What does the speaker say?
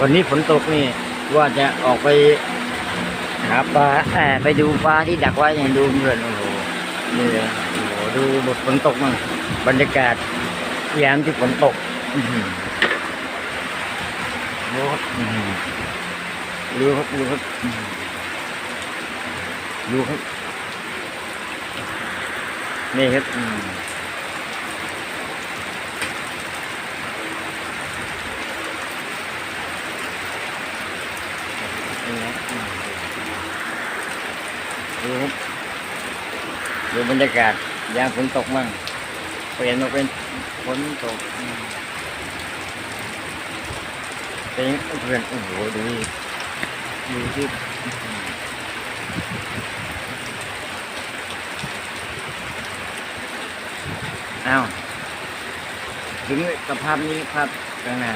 วันนี้ฝนตกนี่ว่าจะออกไปหาปลาเอ่อไปดูปลาที่ดักไว้เนี่ยดูเพื่อนโอ้โหนี่เลยโอ้โหดูบทฝนตกมั่งบรรยากาศยามที่ฝนตกดูครับดูครับดูครับดูครับนี่ครับอื้อหือ นี่นะอืม ดูครับดูบรรยากาศยามฝนตกมั่งเปลี่ยนมาเป็นฝนตกเป็นเพื่อนโอ้โหดูดูที่อ้าวถึงสภาพนี้ครับข้างหน้า